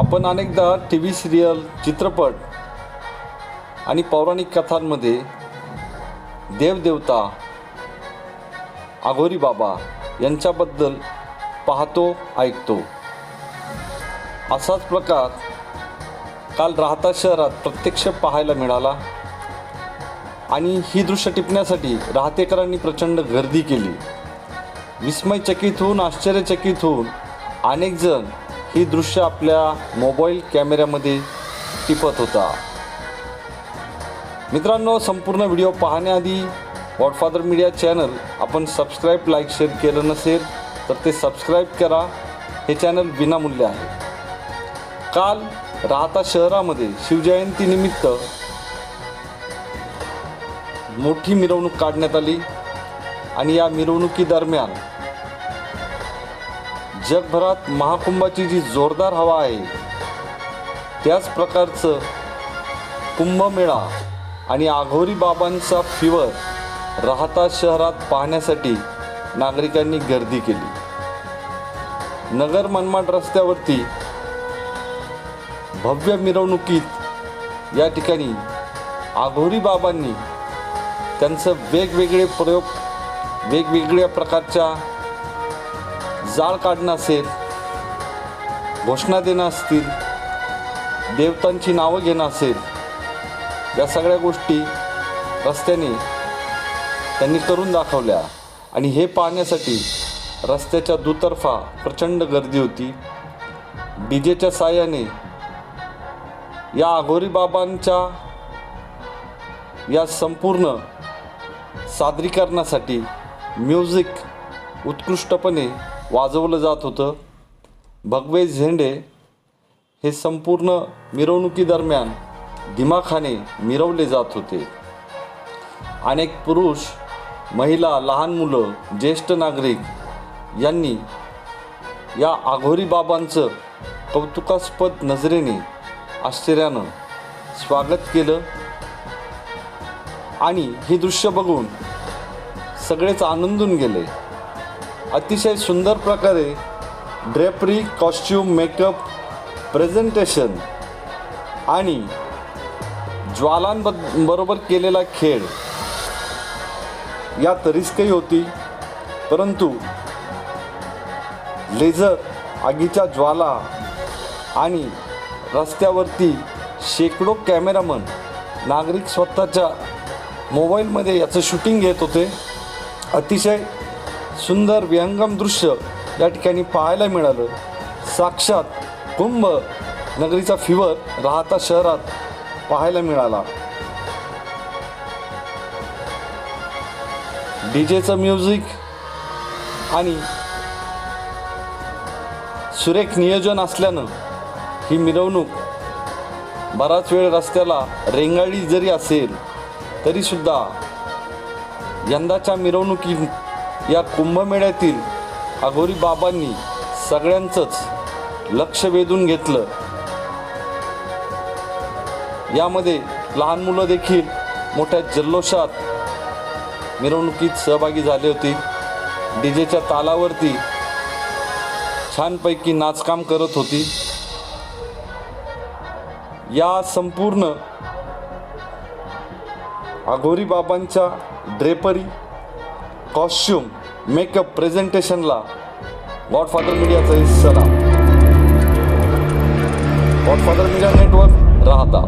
आपण अनेकदा T V serial चित्रपट आणि पौराणिक कथांमध्ये देवदेवता आघोरी बाबा यांच्याबद्दल पाहतो ऐकतो. असाच प्रकार काल राहता शहरात प्रत्यक्ष पाहायला मिळाला आणि ही दृश्य टिपण्यासाठी राहतेकरांनी प्रचंड गर्दी केली. विस्मयचकित होऊन आश्चर्यचकित होऊन अनेकजण ही दृश्य आपल्या मोबाईल कॅमेऱ्यामध्ये टिपत होता. मित्रांनो संपूर्ण व्हिडिओ पाहण्याआधी गॉडफादर मीडिया चॅनल आपण सबस्क्राईब लाईक शेअर केलं नसेल तर ते सबस्क्राईब करा. हे चॅनल विनामूल्य आहे. काल राहता शहरामध्ये शिवजयंतीनिमित्त मोठी मिरवणूक काढण्यात आली आणि या मिरवणुकीदरम्यान जगभरात महाकुंभाची जी जोरदार हवा आहे त्याच प्रकारचं कुंभमेळा आणि आघोरी बाबांचा फिवर राहता शहरात पाहण्यासाठी नागरिकांनी गर्दी केली. नगर मनमाड रस्त्यावरती भव्य मिरवणुकीत या ठिकाणी आघोरी बाबांनी त्यांचं वेगवेगळे प्रयोग वेगवेगळ्या प्रकारच्या जाळ काढणं असेल घोषणा देणं असतील देवतांची नावं घेणं असेल या सगळ्या गोष्टी रस्त्याने त्यांनी करून दाखवल्या. आणि हे पाहण्यासाठी रस्त्याच्या दुतर्फा प्रचंड गर्दी होती. डी जेच्या साह्याने या आघोरी बाबांच्या या संपूर्ण सादरीकरणासाठी म्युझिक उत्कृष्टपणे वाजवलं जात होतं. भगवे झेंडे हे संपूर्ण मिरवणुकीदरम्यान दिमाखाने मिरवले जात होते. अनेक पुरुष महिला लहान मुलं ज्येष्ठ नागरिक यांनी या आघोरी बाबांचं कौतुकास्पद नजरेने आश्चर्यानं स्वागत केलं आणि हे दृश्य बघून सगळेच आनंदून गेले. अतिशय सुंदर प्रकारे ड्रेपरी कॉस्ट्यूम मेकअप प्रेझेंटेशन आणि ज्वालांबरोबर केलेला खेळ यात रिस्कही होती परंतु लेझर आगीच्या ज्वाला आणि रस्त्यावरती शेकडो कॅमेरामन नागरिक स्वतःच्या मोबाईलमध्ये याचं शूटिंग घेत होते. अतिशय सुंदर विहंगम दृश्य या ठिकाणी पाहायला मिळालं. साक्षात कुंभ नगरीचा फिवर राहता शहरात पाहायला मिळाला. डी जेचं म्युझिक आणि सुरेख नियोजन असल्यानं ही मिरवणूक बराच वेळ रस्त्याला रेंगाळी जरी असेल तरीसुद्धा यंदाच्या मिरवणुकी या कुंभमेळ्यातील अघोरी बाबांनी सगळ्यांचंच लक्ष वेधून घेतलं. यामध्ये लहान मुलं देखील मोठ्या जल्लोषात मिरवणुकीत सहभागी झाली होती. डीजेच्या तालावरती छानपैकी नाचकाम करत होती. या संपूर्ण अघोरी बाबांच्या ड्रेपरी कॉस्ट्युम मेकअप प्रेझेंटेशनला गॉडफादर मीडियाचा सलाम गॉडफादर मीडिया नेटवर्क राहता.